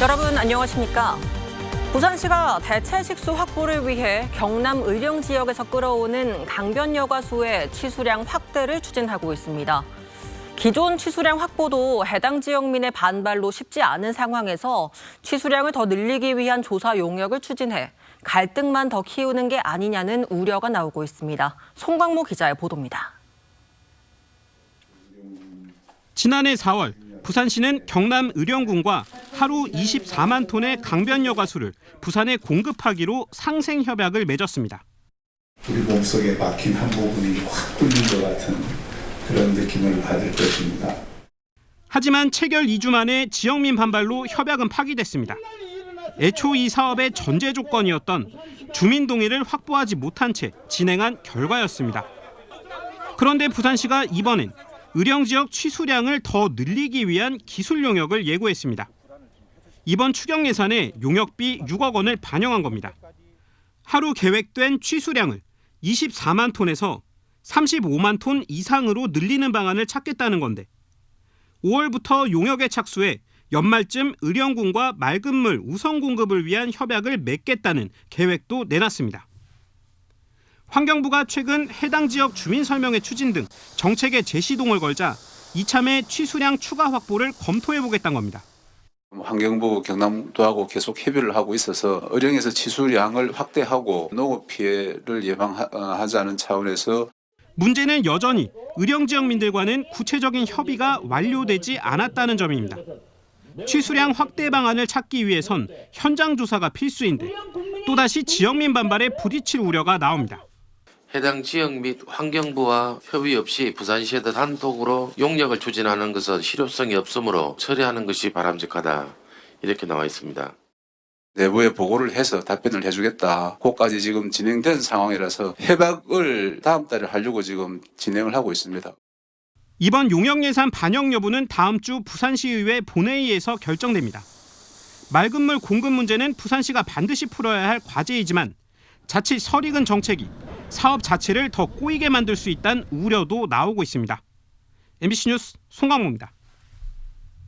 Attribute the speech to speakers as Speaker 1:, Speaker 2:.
Speaker 1: 여러분 안녕하십니까? 부산시가 대체 식수 확보를 위해 경남 의령 지역에서 끌어오는 강변 여가수의 취수량 확대를 추진하고 있습니다. 기존 취수량 확보도 해당 지역민의 반발로 쉽지 않은 상황에서 취수량을 더 늘리기 위한 조사 용역을 추진해 갈등만 더 키우는 게 아니냐는 우려가 나오고 있습니다. 송광모 기자의 보도입니다.
Speaker 2: 지난해 4월 부산시는 경남 의령군과 하루 24만 톤의 강변 여 가수를 부산에 공급하기로 상생 협약을 맺었습니다.
Speaker 3: 우리 몸속에 박힌 한 부분이 확 뚫린 것 같은 그런 느낌을 받을 것입니다.
Speaker 2: 하지만 체결 2주 만에 지역민 반발로 협약은 파기됐습니다. 애초 이 사업의 전제 조건이었던 주민 동의를 확보하지 못한 채 진행한 결과였습니다. 그런데 부산시가 이번엔 의령 지역 취수량을 더 늘리기 위한 기술 용역을 예고했습니다. 이번 추경 예산에 용역비 6억 원을 반영한 겁니다. 하루 계획된 취수량을 24만 톤에서 35만 톤 이상으로 늘리는 방안을 찾겠다는 건데 5월부터 용역에 착수해 연말쯤 의령군과 맑은 물 우선 공급을 위한 협약을 맺겠다는 계획도 내놨습니다. 환경부가 최근 해당 지역 주민 설명회 추진 등 정책의 재시동을 걸자 이참에 취수량 추가 확보를 검토해 보겠다는 겁니다.
Speaker 4: 환경부 경남도하고 계속 협의를 하고 있어서 의령에서 치수량을 확대하고 농업 피해를 예방하자는 차원에서
Speaker 2: 문제는 여전히 의령 지역민들과는 구체적인 협의가 완료되지 않았다는 점입니다. 취수량 확대 방안을 찾기 위해선 현장 조사가 필수인데 또다시 지역민 반발에 부딪힐 우려가 나옵니다.
Speaker 5: 해당 지역 및 환경부와 협의 없이 부산시에 단독으로 용역을 추진하는 것은 실효성이 없으므로 처리하는 것이 바람직하다. 이렇게 나와 있습니다.
Speaker 4: 내부에 보고를 해서 답변을 해주겠다. 그까지 지금 진행된 상황이라서 협약을 다음 달에 하려고 지금 진행을 하고 있습니다.
Speaker 2: 이번 용역 예산 반영 여부는 다음 주 부산시의회 본회의에서 결정됩니다. 맑은 물 공급 문제는 부산시가 반드시 풀어야 할 과제이지만 자칫 설익은 정책이 사업 자체를 더 꼬이게 만들 수 있다는 우려도 나오고 있습니다. MBC 뉴스 송강모입니다.